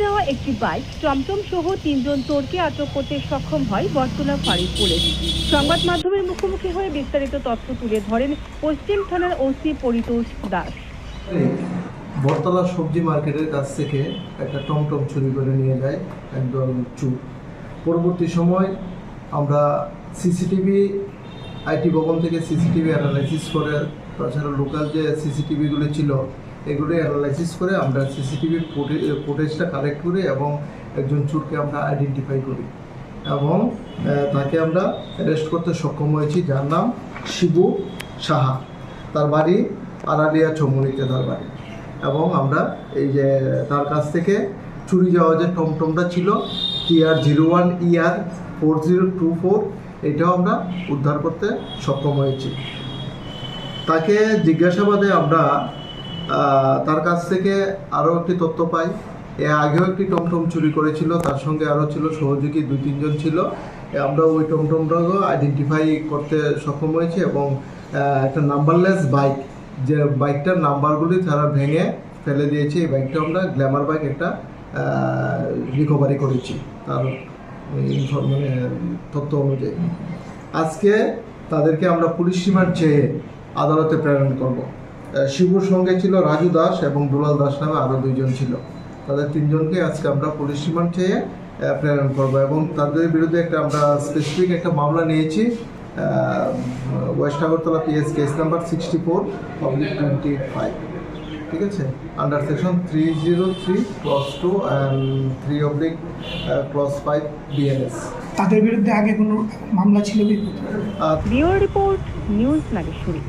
যাওয়া একটি বাইক টমটম সহ তিনজন চোরকে আটক করতে সক্ষম হয় বটতলা ফাঁড়ির পুলিশ। সংবাদ মাধ্যমের মুখোমুখি হয়ে বিস্তারিত তথ্য তুলে ধরেন পশ্চিম থানার ওসি পরিতোষ দাস। বটতলা সবজি মার্কেটের কাছ থেকে একটা টমটম চুরি করে নিয়ে যায় একদল চুর পরবর্তী সময় আমরা সিসিটিভি, আইটি ভবন থেকে সিসিটিভি অ্যানালাইসিস করে, তাছাড়া লোকাল যে সিসিটিভিগুলো ছিল এগুলো অ্যানালাইসিস করে আমরা সিসিটিভির ফুটেজটা কালেক্ট করি এবং একজন চোরকে আমরা আইডেন্টিফাই করি এবং তাকে আমরা অ্যারেস্ট করতে সক্ষম হয়েছি। যার নাম শিবু সাহা। তার বাড়ি আরালিয়া চমুনিতে তার বাড়ি। এবং আমরা এই যে, তার কাছ থেকে চুরি যাওয়া যে টমটমটা ছিল TR zero one ER four zero two four এটাও আমরা উদ্ধার করতে সক্ষম হয়েছি। তাকে জিজ্ঞাসাবাদে আমরা তার কাছ থেকে আরও একটি তথ্য পাই। এ আগেও একটি টমটম চুরি করেছিল, তার সঙ্গে আরও ছিল সহযোগী, দুই, তিনজন ছিল। আমরা ওই টমটমটাকেও আইডেন্টিফাই করতে সক্ষম হয়েছি এবং একটা নাম্বারলেস বাইক যে বাইকটার নাম্বারগুলি তারা ভেঙে ফেলে দিয়েছে। এই বাইকটা আমরা গ্ল্যামার বাইক একটা রিকভারি করেছি। তার মানে তথ্য অনুযায়ী। আজকে তাদেরকে আমরা পুলিশ রিমান্ড চেয়ে আদালতে প্রেরণ করব। শিবুর সঙ্গে ছিল রাজু দাস এবং দুলাল দাস নামে আরও দুইজন ছিল। তাদের তিনজনকে আজকে আমরা পুলিশ রিমান্ড চেয়ে প্রেরণ করব এবং তাদের বিরুদ্ধে একটা আমরা স্পেসিফিক একটা মামলা নিয়েছি west Agartala PS case number sixty four oblique twenty five ঠিক আছে? Under section three zero three clause two and three oblique clause five BNS তাদের বিরুদ্ধে আগে কোনো মামলা ছিল কি? Report news Nageshwari.